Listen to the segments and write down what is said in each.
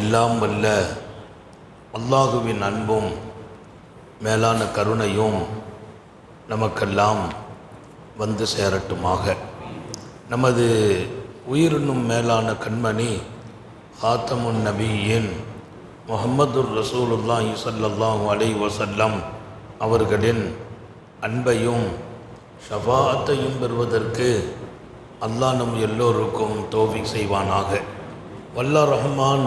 எல்லாம் வல்ல அல்லாஹுவின் அன்பும் மேலான கருணையும் நமக்கெல்லாம் வந்து சேரட்டுமாக. நமது உயிரினும் மேலான கண்மணி ஆத்தமுன் நபியின் முகமது ரசூலுல்லாஹி சல்லாஹூ அலை வசல்லம் அவர்களின் அன்பையும் ஷபாத்தையும் பெறுவதற்கு அல்லாஹ் நம் எல்லோருக்கும் தோஃபிக் செய்வானாக. வல்ல ரஹ்மான்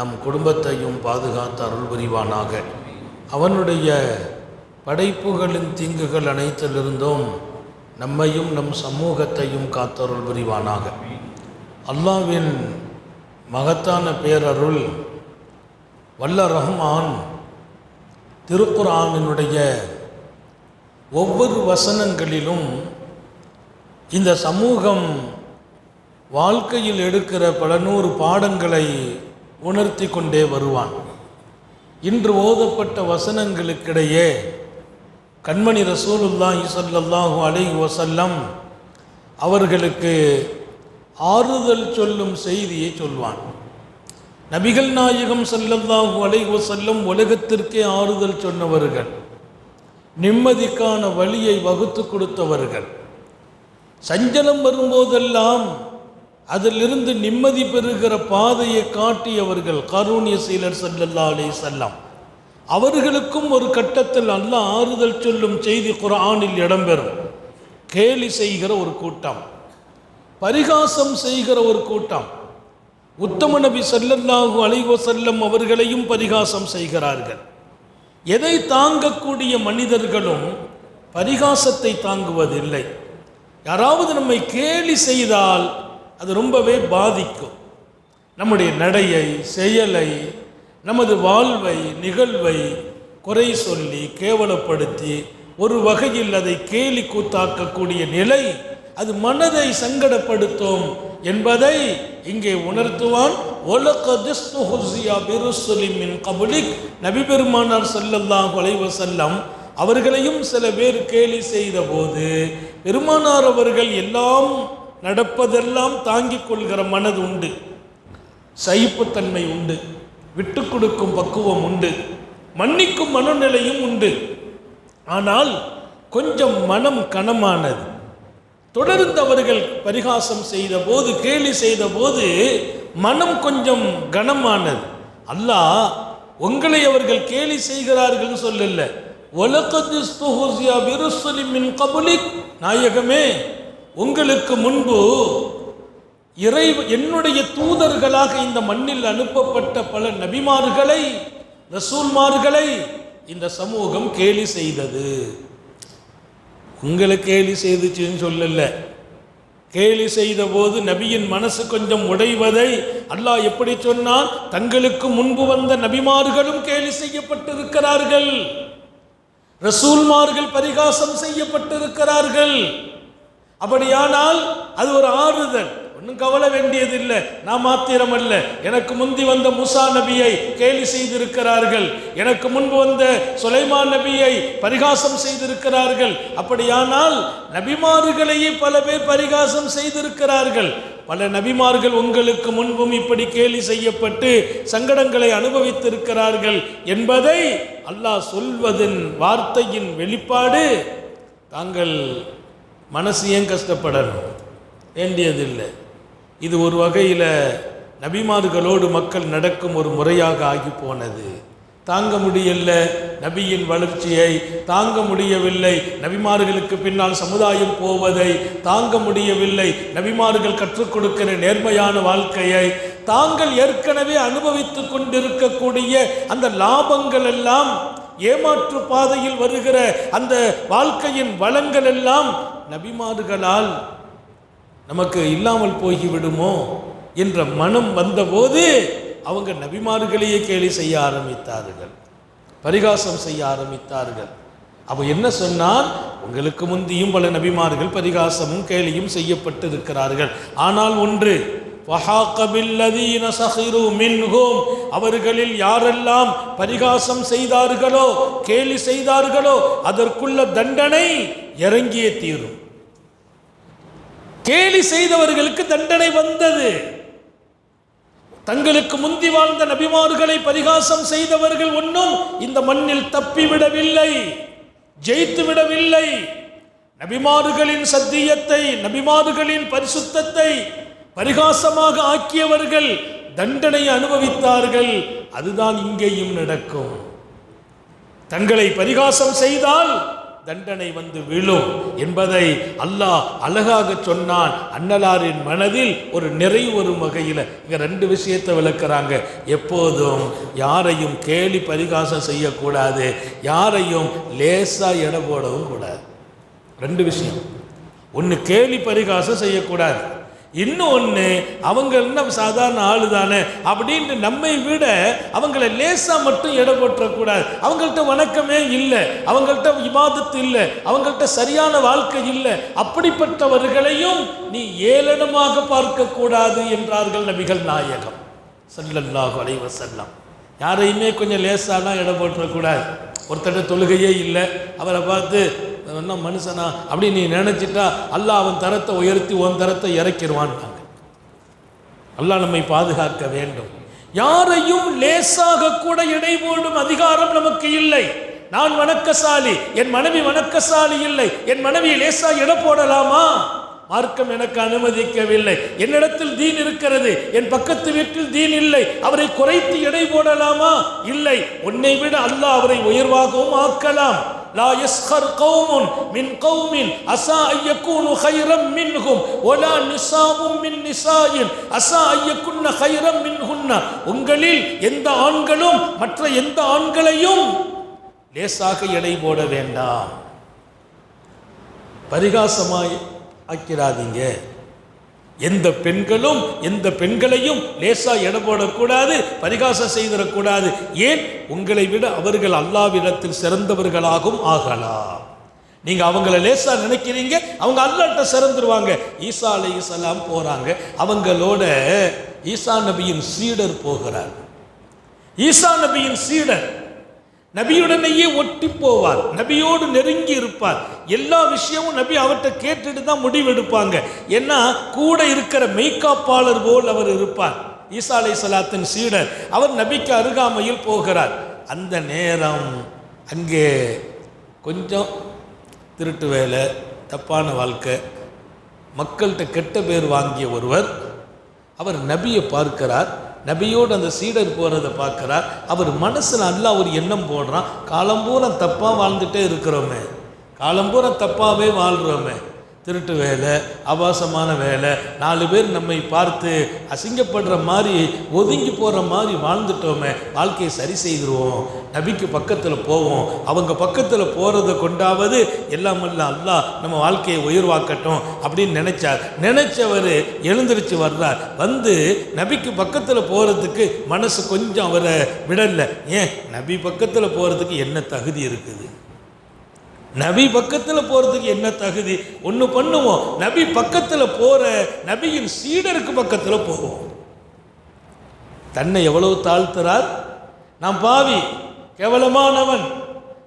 நம் குடும்பத்தையும் பாதுகாத்து அருள் புரிவானாக. அவனுடைய படைப்புகளின் தீங்குகள் அனைத்திலிருந்தும் நம்மையும் நம் சமூகத்தையும் காத்தருள் புரிவானாக. அல்லாவின் மகத்தான பேரருள் வல்ல ரஹ்மான் திருக்குரானினுடைய ஒவ்வொரு வசனங்களிலும் இந்த சமூகம் வாழ்க்கையில் எடுக்கிற பல நூறு பாடங்களை உணர்த்தி கொண்டே வருவான். இன்று ஓதப்பட்ட வசனங்களுக்கிடையே கண்மணி ரசூலுல்லாஹி ஸல்லல்லாஹு அலை வசல்லம் அவர்களுக்கு ஆறுதல் சொல்லும் செய்தியை சொல்வான். நபிகள் நாயகம் ஸல்லல்லாஹு அலை வசல்லம் உலகத்திற்கே ஆறுதல் சொன்னவர்கள் நிம்மதிக்கான வழியை வகுத்து கொடுத்தவர்கள். சஞ்சலம் வரும்போதெல்லாம் அதிலிருந்து நிம்மதி பெறுகிற பாதையை காட்டியவர்கள் கருணிய சீலர் சல்லல்லா அலி செல்லம் அவர்களுக்கும் ஒரு கட்டத்தில் அல்லாஹ் ஆறுதல் சொல்லும் செய்தி குரானில் இடம்பெறும். கேலி செய்கிற ஒரு கூட்டம். பரிகாசம் செய்கிற ஒரு கூட்டம். உத்தம நபி சல்லல்லாஹு அலைஹி செல்லம் அவர்களையும் பரிகாசம் செய்கிறார்கள். எதை தாங்கக்கூடிய மனிதர்களும் பரிகாசத்தை தாங்குவதில்லை. யாராவது நம்மை கேலி செய்தால் அது ரொம்பவே பாதிக்கும். நம்முடைய நடையை செயலை நமது வாழ்வை நிகழ்வை குறை சொல்லி கேவலப்படுத்தி ஒரு வகையில் அதை கேலி கூத்தாக்கக்கூடிய நிலை அது மனதை சங்கடப்படுத்தும் என்பதை இங்கே உணர்த்துவான். கபுலிக் நபி பெருமானார் ஸல்லல்லாஹு கொலைவ செல்லம் அவர்களையும் சில பேர் கேலி செய்த போது பெருமானார் அவர்கள் எல்லாம் நடப்பதெல்லாம் தாங்கிக் கொள்கிற மனது உண்டு. சகிப்புத்தன்மை உண்டு. விட்டு கொடுக்கும் பக்குவம் உண்டு. மன்னிக்கும் மனநிலையும் உண்டு. ஆனால் கொஞ்சம் மனம் கனமானது. தொடர்ந்து அவர்கள் பரிகாசம் செய்த போது கேலி செய்த போது மனம் கொஞ்சம் கனமானது. அல்லாஹ் உங்களை அவர்கள் கேலி செய்கிறார்கள் சொல்லல. மின் கபுலிக். நாயகமே உங்களுக்கு முன்பு இறை என்னுடைய தூதர்களாக இந்த மண்ணில் அனுப்பப்பட்ட பல நபிமார்களை ரசூல்மார்களை இந்த சமூகம் கேலி செய்தது. உங்களை கேலி செய்துச்சுன்னு சொல்லல. கேலி செய்த போது நபியின் மனசு கொஞ்சம் உடைவதை அல்லாஹ் எப்படி சொன்னால் தங்களுக்கு முன்பு வந்த நபிமார்களும் கேலி செய்யப்பட்டிருக்கிறார்கள். ரசூல்மார்கள் பரிகாசம் செய்யப்பட்டிருக்கிறார்கள். அப்படியானால் அது ஒரு ஆறுதல். ஒன்றும் கவலை வேண்டியதில்லை. நான் மாத்திரம் அல்ல எனக்கு முந்தி வந்த முசா நபியை கேலி செய்திருக்கிறார்கள். எனக்கு முன்பு வந்த சுலைமான் நபியை பரிகாசம் செய்திருக்கிறார்கள். அப்படியானால் நபிமார்களையே பல பேர் பரிகாசம் செய்திருக்கிறார்கள். பல நபிமார்கள் உங்களுக்கு முன்பும் இப்படி கேலி செய்யப்பட்டு சங்கடங்களை அனுபவித்திருக்கிறார்கள் என்பதை அல்லாஹ் சொல்வதன் வார்த்தையின் வெளிப்பாடு தாங்கள் மனசு ஏன் கஷ்டப்படணும்? வேண்டியதில்லை. இது ஒரு வகையில் நபிமார்களோடு மக்கள் நடக்கும் ஒரு முறையாக ஆகி போனது. தாங்க முடியல நபியின் வளர்ச்சியை தாங்க முடியவில்லை நபிமார்களுக்கு பின்னால் சமுதாயம் போவதை தாங்க முடியவில்லை நபிமார்கள் கற்றுக் கொடுக்கிற நேர்மையான வாழ்க்கையை தாங்கள் ஏற்கனவே அனுபவித்து கொண்டிருக்கக்கூடிய அந்த லாபங்கள் எல்லாம் ஏமாற்று பாதையில் வருகிற அந்த வாழ்க்கையின் வளங்கள் எல்லாம் நபிமார்களால் நமக்கு இல்லாமல் போய்விடுமோ என்ற மனம் வந்தபோது அவங்க நபிமார்களையே கேலி செய்ய ஆரம்பித்தார்கள். பரிகாசம் செய்ய ஆரம்பித்தார்கள். அவ என்ன சொன்னால் உங்களுக்கு முந்தியும் பல நபிமார்கள் பரிகாசமும் கேலியும் செய்யப்பட்டிருக்கிறார்கள். ஆனால் ஒன்று அவர்களில் யாரெல்லாம் பரிகாசம் செய்தார்களோ கேலி செய்தார்களோ அதற்குள்ள தண்டனை இறங்கிய தீரும். கேலி செய்தவர்களுக்கு தண்டனை வந்தது. தங்களுக்கு முந்தி வாழ்ந்த நபிமார்களை பரிகாசம் செய்தவர்கள் ஒன்றும் இந்த மண்ணில் தப்பிவிடவில்லை ஜெயித்து விடவில்லை நபிமார்களின் சத்தியத்தை நபிமார்களின் பரிசுத்தத்தை பரிகாசமாக ஆக்கியவர்கள் தண்டனை அனுபவித்தார்கள் அதுதான் இங்கேயும் நடக்கும். தங்களை பரிகாசம் செய்தால் தண்டனை வந்து விழும் என்பதை அல்லாஹ் அழகாக சொன்னான். அன்னலாரின் மனதில் ஒரு நிறைவு வரும் வகையில் இங்க ரெண்டு விஷயத்தை விளக்குறாங்க. எப்போதும் யாரையும் கேலி பரிகாசம் செய்யக்கூடாது யாரையும் லேசா எடை போடவும் கூடாது. ரெண்டு விஷயம். ஒன்று கேலி பரிகாசம் செய்யக்கூடாது. இன்னொன்று அவங்க என்ன சாதாரண ஆள் தானே? அப்படின்ட்டு நம்மை விட அவங்கள லேசாக மட்டும் எடை அவங்கள்ட்ட வணக்கமே இல்லை. அவங்கள்ட்ட விவாதத்து இல்லை. அவங்கள்ட்ட சரியான வாழ்க்கை இல்லை. அப்படிப்பட்டவர்களையும் நீ ஏளனமாக பார்க்கக்கூடாது என்றார்கள் நபிகள் நாயகம். சல்லல்லாஹு அலைவ செல்லாம் யாரையுமே கொஞ்சம் லேசாலாம் இடம் போட்டுறக்கூடாது ஒருத்தட்ட தொழுகையே இல்லை. அவரை பார்த்து என்ன மனுஷனா? அப்படி நீ நினச்சிட்டா அல்லாஹ் அவன் தரத்தை உயர்த்தி உன் தரத்தை இறக்கிடுவான்ட்டாங்க அல்லாஹ் நம்மை பாதுகாக்க வேண்டும். யாரையும் லேசாக கூட எடை போடும் அதிகாரம் நமக்கு இல்லை. நான் வணக்கசாலி என் மனைவி வணக்கசாலி இல்லை. என் மனைவியை லேசா இட போடலாமா? மார்க்கம் எனக்கு அனுமதிக்கவில்லை. என்னிடத்தில் தீன் இருக்கிறது. என் பக்கத்து வீட்டில் தீன் இல்லை. அவரை குறைத்து எடை போடலாமா? இல்லை. உன்னை விட அல்லாஹ் அவரை உயர்வாகவும் ஆக்கலாம். லா يسخر قوم من قوم عسى أن يكونوا خيرا منهم ولا نساء من نساء عسى أن يكن خيرا منهن உங்களில் எந்த ஆண்களும் மற்ற எந்த ஆண்களையும் லேசாக எடை போட வேண்டாம் பரிகாசமாய் ஆக்கிடாதீங்க எந்த பெண்களும் எந்த பெண்களையும் லேசா எடை போடக்கூடாது பரிகாசம் செய்திடக்கூடாது. ஏன்? உங்களை விட அவர்கள் அல்லாவிடத்தில் சிறந்தவர்களாகவும் ஆகலாம். நீங்க அவங்கள லேசா நினைக்கிறீங்க அவங்க அல்லாட்ட சிறந்துருவாங்க. ஈசா அலை இஸ்லாம் போறாங்க. அவங்களோட ஈசா நபியின் சீடர் போகிறார். ஈசா நபியின் சீடர் நபியுடனேயே ஒட்டி போவார். நபியோடு நெருங்கி இருப்பார். எல்லா விஷயமும் நபி அவர்கிட்ட கேட்டுட்டு தான் முடிவெடுப்பாங்க. ஏன்னா கூட இருக்கிற மெய்காப்பாளர் போல் அவர் இருப்பார். ஈசா அலை சலாத்தின் சீடர் அவர் நபிக்கு அருகாமையில் போகிறார். அந்த நேரம் அங்கே கொஞ்சம் திருட்டு வேலை தப்பான வாழ்க்கை மக்கள்கிட்ட கெட்ட பேர் வாங்கிய ஒருவர் அவர் நபியை பார்க்கிறார். நபியோடு அந்த சீடர் போகிறத பார்க்குறார். அவர் மனசில் நல்லா ஒரு எண்ணம் போடுறான். காலம்பூரம் தப்பாக வாழ்ந்துட்டே இருக்கிறோமே. காலம்பூரா தப்பாகவே வாழ்கிறோமே திருட்டு வேலை ஆபாசமான வேலை நாலு பேர் நம்மை பார்த்து அசிங்கப்படுற மாதிரி ஒதுங்கி போகிற மாதிரி வாழ்ந்துட்டோமே. வாழ்க்கையை சரி செய்திருவோம். நபிக்கு பக்கத்தில் போவோம். அவங்க பக்கத்தில் போகிறத கொண்டாவது எல்லாம் அல்ல நம்ம வாழ்க்கையை உயர்வாக்கட்டும் அப்படின்னு நினைச்சார். நினைச்சவர் எழுந்திருச்சு வர்றார். வந்து நபிக்கு பக்கத்தில் போகிறதுக்கு மனசு கொஞ்சம் அவரை விடலை. ஏன்? நபி பக்கத்தில் போகிறதுக்கு என்ன தகுதி இருக்குது? நபி பக்கத்தில் போகிறதுக்கு என்ன தகுதி? ஒன்று பண்ணுவோம். நபி பக்கத்தில் போகிற நபியின் சீடருக்கு பக்கத்தில் போவோம். தன்னை எவ்வளவு தாழ்த்துறார்? நான் பாவி கேவலமானவன்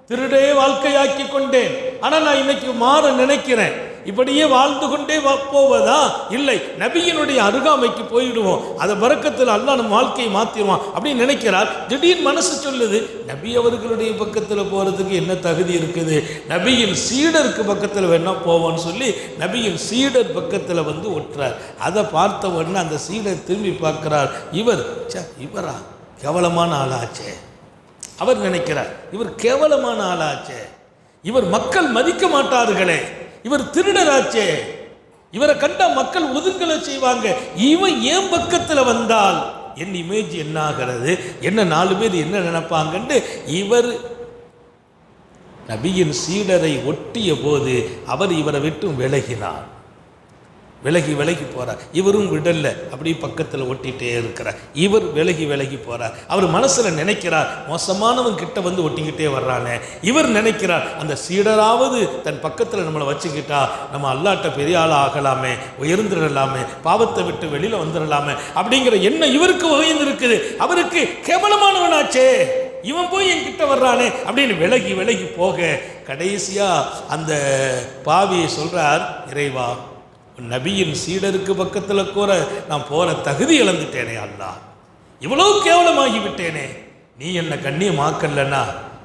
திருடே வாழ்க்கையாக்கி கொண்டேன். ஆனால் நான் இன்னைக்கு மாற நினைக்கிறேன். இப்படியே வாழ்ந்து கொண்டே வா- போவதா? இல்லை. நபியினுடைய அருகாமைக்கு போயிடுவோம். அதை பறக்கத்தில் அல்லா நம்ம வாழ்க்கையை மாற்றிடுவான் அப்படின்னு நினைக்கிறார். திடீர் மனசு சொல்லுது நபி அவர்களுடைய பக்கத்தில் போகிறதுக்கு என்ன தகுதி இருக்குது? நபியின் சீடருக்கு பக்கத்தில் வேணா போவோன்னு சொல்லி நபியின் சீடர் பக்கத்தில் வந்து ஒட்டுறார். அதை பார்த்த உடனே அந்த சீடர் திரும்பி பார்க்கிறார். இவர் இவரா? கேவலமான ஆளாச்சே. அவர் நினைக்கிறார் இவர் கேவலமான ஆளாச்சே. இவர் மக்கள் மதிக்க மாட்டார்களே. இவர் திருடராச்சே. இவரை கண்ட மக்கள் ஒதுங்கலை செய்வாங்க. இவன் ஏன் பக்கத்தில் வந்தால்? என் இமேஜ் என்ன ஆகிறது என்ன நாலு பேர் என்ன நினைப்பாங்கன்னு இவர் நபியின் சீடரை ஒட்டிய போது அவர் இவரை விட்டு விலகினார். விலகி விலகி போகிறார் இவரும் விடல அப்படியே பக்கத்தில் ஒட்டிகிட்டே இருக்கிறார். இவர் விலகி விலகி போகிறார் அவர் மனசுல நினைக்கிறார் மோசமானவன் கிட்ட வந்து ஒட்டிக்கிட்டே வர்றானே. இவர் நினைக்கிறார் அந்த சீடராவது தன் பக்கத்தில் நம்மளை வச்சுக்கிட்டா நம்ம அல்லாட்ட பெரிய ஆள் ஆகலாமே உயர்ந்துடலாமே பாவத்தை விட்டு வெளியில் வந்துடலாமே அப்படிங்கிற எண்ணம் இவருக்கு உயர்ந்திருக்குது அவருக்கு கேவலமானவனாச்சே. இவன் போய் என்கிட்ட வர்றானே அப்படின்னு விலகி விலகி போக கடைசியா அந்த பாவியை சொல்கிறார் இறைவா நபியின் சீடருக்கு பக்கத்தில் கூற நான் போகிற தகுதி இழந்துட்டேனே அல்லா இவ்வளோ கேவலமாகி விட்டேனே நீ என்னை கண்ணியமாக்கலன்னா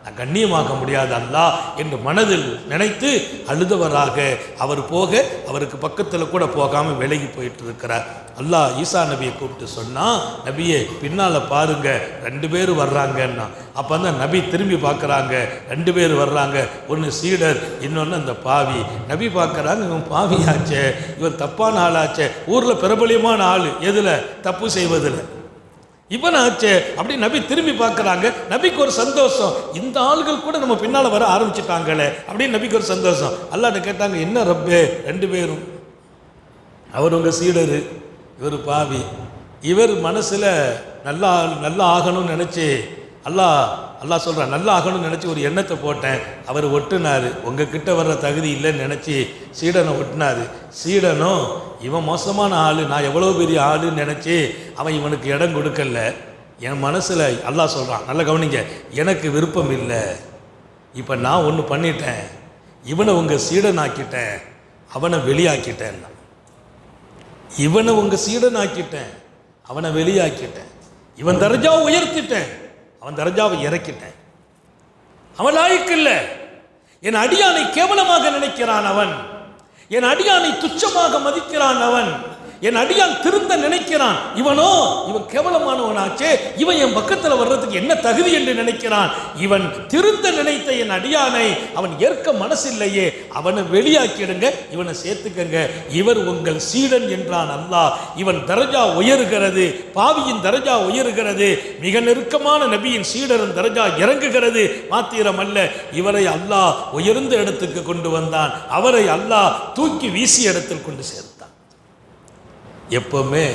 நான் கண்ணியமாக்க முடியாது அல்லாஹ் என்று மனதில் நினைத்து அழுதவராக அவர் போக அவருக்கு பக்கத்தில் கூட போகாமல் விலகி போயிட்டு இருக்கிறார் அல்லாஹ் ஈசா நபியை கூப்பிட்டு சொன்னால் நபியை பின்னால் பாருங்க ரெண்டு பேர் வர்றாங்கன்னா. அப்போ அந்த நபி திரும்பி பார்க்குறாங்க ரெண்டு பேர் வர்றாங்க ஒன்று சீடர் இன்னொன்று அந்த பாவி. நபி பார்க்குறாங்க இவன் பாவியாச்சே இவன் தப்பான ஆளாச்சே ஊரில் பிரபலியமான ஆள் எதில்? தப்பு செய்வதில் இவன் ஆச்சே அப்படி நபி திரும்பி பார்க்குறாங்க. நபிக்கு ஒரு சந்தோஷம். இந்த ஆள்கள் கூட நம்ம பின்னால் வர ஆரம்பிச்சிட்டாங்களே. அப்படின்னு நபிக்கு ஒரு சந்தோஷம். அல்லாட்ட கேட்டாங்க என்ன ரப்பே? ரெண்டு பேரும். அவர் உங்கள் சீடர். இவர் பாவி. இவர் மனசில் நல்லா நல்லா ஆகணும்னு நினச்சி அல்லாஹ் அல்லாஹ் சொல்கிறான் நல்லா ஆகணும்னு நினச்சி ஒரு எண்ணத்தை போட்டேன். அவர் ஒட்டுனார். உங்ககிட்ட வர்ற தகுதி இல்லைன்னு நினச்சி சீடனை ஒட்டினாரு. சீடனும் இவன் மோசமான ஆள் நான் எவ்வளோ பெரிய ஆளுன்னு நினச்சி அவன் இவனுக்கு இடம் கொடுக்கல. என் மனசில் அல்லாஹ் சொல்கிறான் நல்லா கவனிங்க எனக்கு விருப்பம் இல்லை. இப்போ நான் ஒன்று பண்ணிட்டேன். இவனை உங்கள் சீடன் ஆக்கிட்டேன் அவனை வெளியாக்கிட்டேன் இவனை உங்கள் சீடன் ஆக்கிட்டேன் அவனை வெளியாக்கிட்டேன். இவன் தர்ஜாவை உயர்த்திட்டேன். அவன் தர்ஜாவை இறக்கிட்டேன். அவன் லாய்க்கு இல்லை. என் அடியானை கேவலமாக நினைக்கிறான் அவன். என் அடியானை துச்சமாக மதிக்கிறான் அவன். என் அடியான் திருந்த நினைக்கிறான். இவனோ இவன் கேவலமானவனாச்சே இவன் என் பக்கத்தில் வர்றதுக்கு என்ன தகுதி என்று நினைக்கிறான். இவன் திருந்த நினைத்த என் அடியானை அவன் ஏற்க மனசில்லையே அவனை வெளியாக்கிடுங்க இவனை சேர்த்துக்கங்க. இவர் உங்கள் சீடன் என்றான் அல்லாஹ். இவன் தரஜா உயருகிறது பாவியின் தரஜா உயருகிறது. மிக நெருக்கமான நபியின் சீடரின் தரஜா இறங்குகிறது. மாத்திரம் அல்ல இவரை அல்லாஹ் உயர்ந்த இடத்துக்கு கொண்டு வந்தான். அவரை அல்லாஹ் தூக்கி வீசிய இடத்தில் கொண்டு சேர்த்தான். எப்பவுமே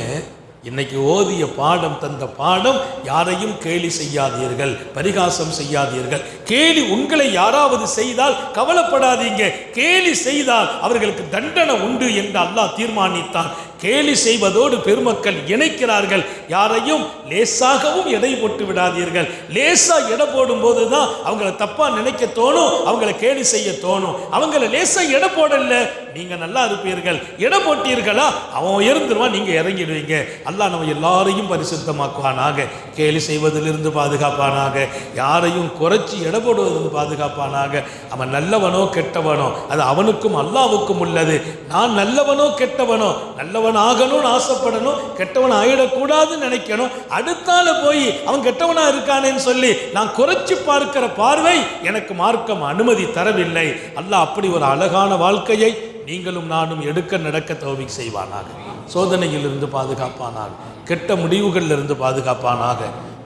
இன்னைக்கு ஓதிய பாடம் தந்த பாடம் யாரையும் கேலி செய்யாதீர்கள் பரிகாசம் செய்யாதீர்கள். கேலி உங்களை யாராவது செய்தால் கவலைப்படாதீங்க. கேலி செய்தால் அவர்களுக்கு தண்டனை உண்டு என்று அல்லாஹ் தீர்மானித்தான். கேலி செய்வதோடு பெருமக்கள் இணைக்கிறார்கள். யாரையும் லேசாகவும் எடை போட்டு விடாதீர்கள். லேசாக எடை போடும்போது தான் அவங்கள தப்பாக நினைக்க தோணும் அவங்கள கேலி செய்ய தோணும். அவங்கள லேசாக எடை போடல நீங்கள் நல்லா இருப்பீர்கள். இட போட்டீர்களா? அவன் உயர்ந்துருவான் நீங்கள் இறங்கிடுவீங்க. அல்லாஹ் நம்ம எல்லாரையும் பரிசுத்தமாக்குவானாக. கேலி செய்வதிலிருந்து பாதுகாப்பானாக. யாரையும் குறைச்சி எடை போடுவதிலிருந்து பாதுகாப்பானாக. அவன் நல்லவனோ கெட்டவனோ? அது அவனுக்கும் அல்லாவுக்கும் உள்ளது. நான் நல்லவனோ கெட்டவனோ? நல்லவன் ஆகணும்னு ஆசைப்படணும். கெட்டவன் ஆகிடக்கூடாதுன்னு நினைக்கணும். அடுத்தால போய் அவன் கெட்டவனாக இருக்கானேன்னு சொல்லி நான் குறைச்சி பார்க்கிற பார்வை எனக்கு மார்க்கம் அனுமதி தரவில்லை. அல்லாஹ் அப்படி ஒரு அழகான வாழ்க்கையை நீங்களும் நானும் எடுக்க நடக்க தோவி செய்வானாக. சோதனையிலிருந்து பாதுகாப்பானாக. கெட்ட முடிவுகளிலிருந்து பாதுகாப்பானாக.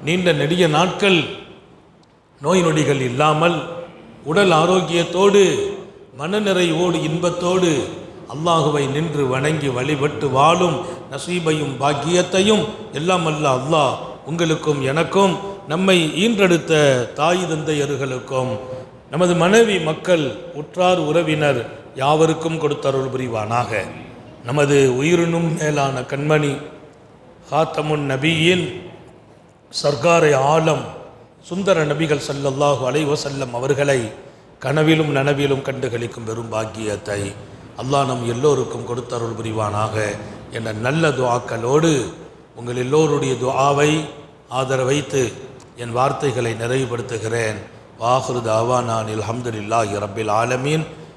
நீண்ட நெடிய நாட்கள் நோய் நொடிகள் இல்லாமல் உடல் ஆரோக்கியத்தோடு மனநிறைவோடு இன்பத்தோடு அல்லாஹுவை நின்று வணங்கி வழிபட்டு வாழும் நசீபையும் பாக்கியத்தையும் எல்லாம் அல்ல அல்லாஹ் உங்களுக்கும் எனக்கும் நம்மை ஈன்றெடுத்த தாய் தந்தையர்களுக்கும் நமது மனைவி மக்கள் உற்றார் உறவினர் யாவருக்கும் கொடுத்தருள் புரிவானாக. நமது உயிரினும் மேலான கண்மணி ஹாத்தமுன் நபியின் சர்க்காரை ஆலம் சுந்தர நபிகள் சல்லல்லாஹு அலைவசல்லம் அவர்களை கனவிலும் நனவிலும் கண்டுகளிக்கும் பெரும் பாக்கியத்தை அல்லாஹ் நம் எல்லோருக்கும் கொடுத்தருள் புரிவானாக என்ற நல்ல துவாக்களோடு உங்கள் எல்லோருடைய துவாவை ஆதரவைத்து என் வார்த்தைகளை நிறைவுபடுத்துகிறேன். வாஹுருதாவா நான் அல்ஹம்துலில்லாஹி ரப்பில் ஆலமீன்.